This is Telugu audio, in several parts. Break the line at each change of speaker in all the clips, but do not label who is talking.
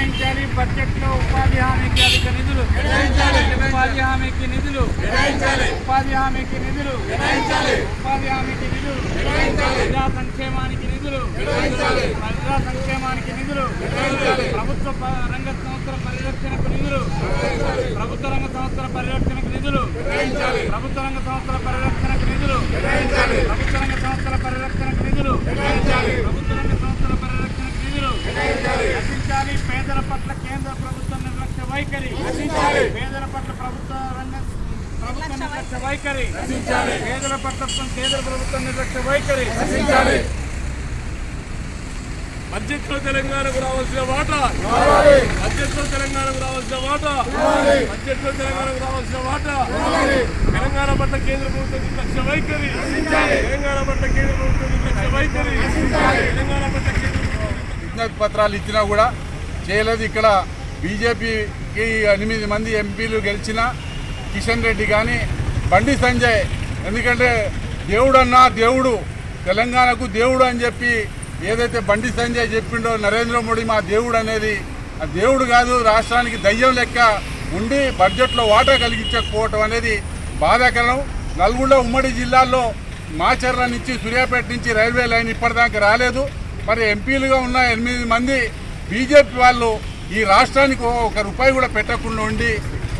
కేటాయించాలి బడ్జెట్లో ఉపాధి హామీకి అధిక నిధులు ఉపాధి హామీకి నిధులు ఉపాధి హామీకి నిధులు ఉపాధి హామీకి నిధులు ప్రజా సంక్షేమానికి నిధులు ప్రజా సంక్షేమానికి నిధులు ప్రభుత్వ ప- రంగ సంస్థల పరిరక్షణకు నిధులు ప్రభుత్వ రంగ సంస్థల పరిరక్షణకు నిధులు ప్రభుత్వ రంగ సంస్థల పరిరక్షణకు నిధులు ప్రభుత్వ రంగ సంస్థల పరిరక్షణకు నిధులు ప్రభుత్వ రంగ సంస్థల పరిరక్షణకు నిధులు రక్షించాలి పేదల పట్ల కేంద్ర ప్రభుత్వ నిర్లక్ష్య వైఖరి పేదల పట్ల ప్రభుత్వ రంగ ప్రభుత్వ నిర్లక్ష్య వైఖరి. పేదల పట్ల కేంద్ర ప్రభుత్వ నిర్లక్ష్య వైఖరి.
బడ్జెట్లో తెలంగాణకు రావాల్సిన వాటా. బడ్జెట్లో తెలంగాణకు రావాల్సిన వాటా. బడ్జెట్లో తెలంగాణకు రావాల్సిన వాటా. తెలంగాణ పట్ల కేంద్ర ప్రభుత్వం నిర్లక్ష్య వైఖరి. తెలంగాణ పట్ల కేంద్ర ప్రభుత్వం నిర్లక్ష్య వైఖరి. తెలంగాణ పట్ల కేంద్ర ప్రభుత్వం
విజ్ఞప్తి పత్రాలు ఇచ్చినా కూడా చేయలేదు. ఇక్కడ బీజేపీకి ఎనిమిది మంది ఎంపీలు గెలిచిన కిషన్ రెడ్డి కానీ బండి సంజయ్. ఎందుకంటే దేవుడన్నా దేవుడు. తెలంగాణకు దేవుడు అని చెప్పి ఏదైతే బండి సంజయ్ చెప్పిండో నరేంద్ర మోడీ మా దేవుడు అనేది ఆ దేవుడు కాదు రాష్ట్రానికి దయ్యం లెక్క ఉండి బడ్జెట్లో వాటా కలిగించకపోవటం అనేది బాధాకరం. నల్గొండ ఉమ్మడి జిల్లాల్లో మాచర్ల నుంచి సూర్యాపేట నుంచి రైల్వే లైన్ ఇప్పటిదాకా రాలేదు. మరి ఎంపీలుగా ఉన్న ఎనిమిది మంది బీజేపీ వాళ్ళు ఈ రాష్ట్రానికి ఒక రూపాయి కూడా పెట్టకుండా ఉండి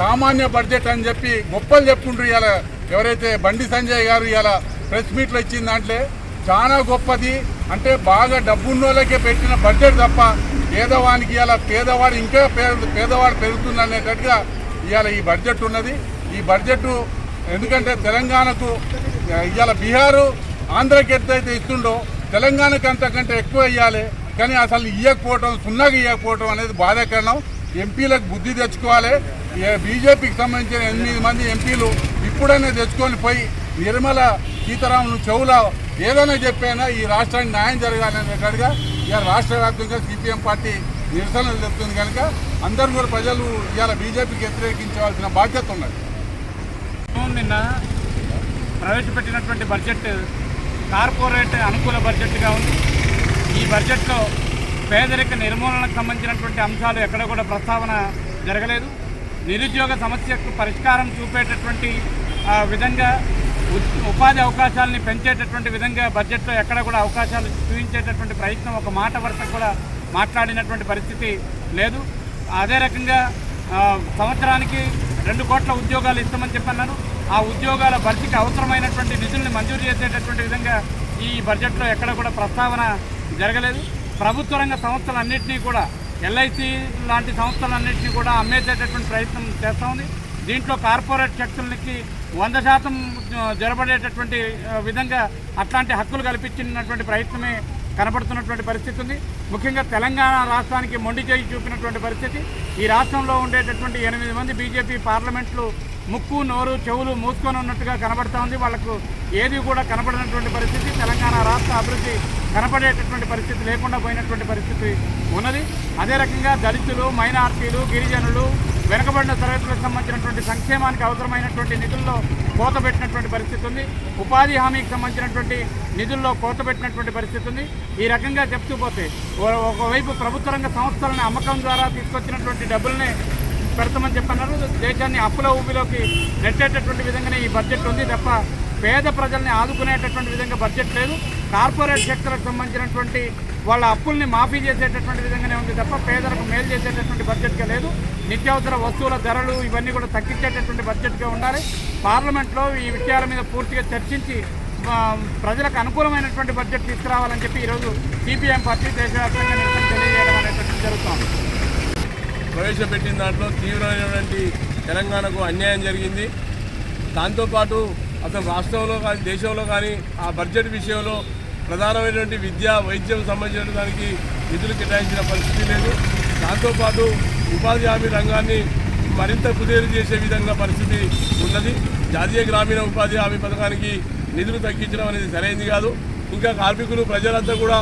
సామాన్య బడ్జెట్ అని చెప్పి గొప్పలు చెప్పుకుంటారు ఇవాళ ఎవరైతే బండి సంజయ్ గారు ఇవాళ ప్రెస్ మీట్లో ఇచ్చిన దాంట్లో చాలా గొప్పది. అంటే బాగా డబ్బున్నోళ్ళకే పెట్టిన బడ్జెట్ తప్ప పేదవానికి ఇవాళ పేదవాడు ఇంకా పేదవాడు పెరుగుతుంది అనేటట్టుగా ఇవాళ ఈ బడ్జెట్ ఉన్నది. ఈ బడ్జెట్ ఎందుకంటే తెలంగాణకు ఇవాళ బీహారు ఆంధ్రకి అయితే ఇస్తుండో తెలంగాణకు అంతకంటే ఎక్కువ ఇవ్వాలి కానీ అసలు ఇవ్వకపోవటం సున్నాగా ఇవ్వకపోవటం అనేది బాధాకరణం. ఎంపీలకు బుద్ధి తెచ్చుకోవాలి. బీజేపీకి సంబంధించిన ఎనిమిది మంది ఎంపీలు ఇప్పుడైనా తెచ్చుకొని పోయి నిర్మల సీతారాములు చెవుల ఏదైనా చెప్పైనా ఈ రాష్ట్రానికి న్యాయం జరగాలనేటట్టుగా ఇవాళ రాష్ట్ర వ్యాప్తంగా సిపిఎం పార్టీ నిరసనలు చెప్తుంది కనుక అందరూ కూడా ప్రజలు ఇవాళ బీజేపీకి వ్యతిరేకించవలసిన బాధ్యత ఉన్నది.
నిన్న ప్రవేశపెట్టినటువంటి బడ్జెట్ కార్పొరేట్ అనుకూల బడ్జెట్గా ఉంది. ఈ బడ్జెట్లో పేదరిక నిర్మూలనకు సంబంధించినటువంటి అంశాలు ఎక్కడ కూడా ప్రస్తావన జరగలేదు. నిరుద్యోగ సమస్యకు పరిష్కారం చూపేటటువంటి విధంగా ఉపాధి అవకాశాలని పెంచేటటువంటి విధంగా బడ్జెట్లో ఎక్కడ కూడా అవకాశాలు చూపించేటటువంటి ప్రయత్నం ఒక మాట వరుస కూడా మాట్లాడినటువంటి పరిస్థితి లేదు. అదే రకంగా సంవత్సరానికి రెండు కోట్ల ఉద్యోగాలు ఇస్తామని చెప్పన్నాను. ఆ ఉద్యోగాల భర్తీకి అవసరమైనటువంటి నిధుల్ని మంజూరు చేసేటటువంటి విధంగా ఈ బడ్జెట్లో ఎక్కడ కూడా ప్రస్తావన జరగలేదు. ప్రభుత్వ రంగ సంస్థలన్నింటినీ కూడా ఎల్ఐసి లాంటి సంస్థలన్నింటినీ కూడా అమ్మేసేటటువంటి ప్రయత్నం చేస్తూ ఉంది. దీంట్లో కార్పొరేట్ శక్తులకి వంద శాతం జరబడేటటువంటి విధంగా అట్లాంటి హక్కులు కల్పించినటువంటి ప్రయత్నమే కనబడుతున్నటువంటి పరిస్థితి ఉంది. ముఖ్యంగా తెలంగాణ రాష్ట్రానికి మొండి చేయి చూపినటువంటి పరిస్థితి. ఈ రాష్ట్రంలో ఉండేటటువంటి ఎనిమిది మంది బీజేపీ పార్లమెంట్లు ముక్కు నోరు చెవులు మూసుకొని ఉన్నట్టుగా కనబడతా ఉంది. వాళ్ళకు ఏది కూడా కనపడినటువంటి పరిస్థితి. తెలంగాణ రాష్ట్ర అభివృద్ధి కనపడేటటువంటి పరిస్థితి లేకుండా పోయినటువంటి పరిస్థితి ఉన్నది. అదే రకంగా దళితులు మైనార్టీలు గిరిజనులు వెనుకబడిన తరగతులకు సంబంధించినటువంటి సంక్షేమానికి అవసరమైనటువంటి నిధుల్లో కోత పెట్టినటువంటి పరిస్థితి ఉంది. ఉపాధి హామీకి సంబంధించినటువంటి నిధుల్లో కోత పెట్టినటువంటి పరిస్థితి ఉంది. ఈ రకంగా చెప్తూ పోతే ఒకవైపు ప్రభుత్వ రంగ సంస్థలను అమ్మకం ద్వారా తీసుకొచ్చినటువంటి డబ్బుల్ని పెడతామని చెప్పన్నారు. దేశాన్ని అప్పుల ఊబిలోకి నెట్టేటటువంటి విధంగానే ఈ బడ్జెట్ ఉంది తప్ప పేద ప్రజల్ని ఆదుకునేటటువంటి విధంగా బడ్జెట్ లేదు. కార్పొరేట్ సెక్టర్కి సంబంధించినటువంటి వాళ్ళ అప్పుల్ని మాఫీ చేసేటటువంటి విధంగానే ఉంది తప్ప పేదలకు మేలు చేసేటటువంటి బడ్జెట్గా లేదు. నిత్యావసర వస్తువుల ధరలు ఇవన్నీ కూడా తగ్గించేటటువంటి బడ్జెట్గా ఉండాలి. పార్లమెంట్లో ఈ విషయాల మీద పూర్తిగా చర్చించి ప్రజలకు అనుకూలమైనటువంటి బడ్జెట్ తీసుకురావాలని చెప్పి ఈరోజు సిపిఎం పార్టీ దేశవ్యాప్తంగా నిరసన తెలియజేయడం అనేటువంటి జరుగుతోంది.
ప్రవేశపెట్టిన దాంట్లో తీవ్రమైనటువంటి తెలంగాణకు అన్యాయం జరిగింది. దాంతోపాటు అసలు రాష్ట్రంలో కానీ దేశంలో కానీ ఆ బడ్జెట్ విషయంలో ప్రధానమైనటువంటి విద్య వైద్యం సంబంధించిన దానికి నిధులు కేటాయించిన పరిస్థితి లేదు. దాంతోపాటు ఉపాధి హామీ రంగాన్ని మరింత కుదేరు చేసే విధంగా పరిస్థితి ఉన్నది. జాతీయ గ్రామీణ ఉపాధి హామీ పథకానికి నిధులు తగ్గించడం అనేది సరైనది కాదు. ఇంకా కార్మికులు ప్రజలంతా కూడా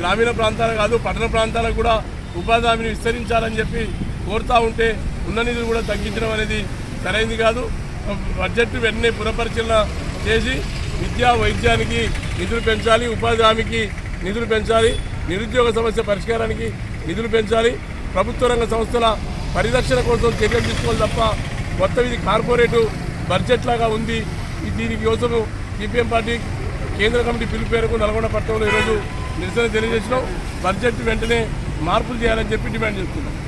గ్రామీణ ప్రాంతాలు కాదు పట్టణ ప్రాంతాలకు కూడా ఉపాధి హామీని విస్తరించాలని చెప్పి కోరుతా ఉంటే ఉన్న నిధులు కూడా తగ్గించడం అనేది సరైనది కాదు. బడ్జెట్ వెంటనే పునఃపరిశీలన చేసి విద్యా వైద్యానికి నిధులు పెంచాలి ఉపాధి హామీకి నిధులు పెంచాలి నిరుద్యోగ సమస్య పరిష్కారానికి నిధులు పెంచాలి ప్రభుత్వ రంగ సంస్థల పరిరక్షణ కోసం చర్యలు తీసుకోవాలి తప్ప మొత్తం ఇది కార్పొరేటు బడ్జెట్ లాగా ఉంది. ఈ దీనికి కోసం సిపిఎం పార్టీ కేంద్ర కమిటీ పిలుపు మేరకు నల్గొండ పట్టణంలో ఈరోజు నిరసన తెలియజేసినాం. బడ్జెట్ వెంటనే మార్పులు చేయాలని చెప్పి డిమాండ్ చేస్తున్నాం.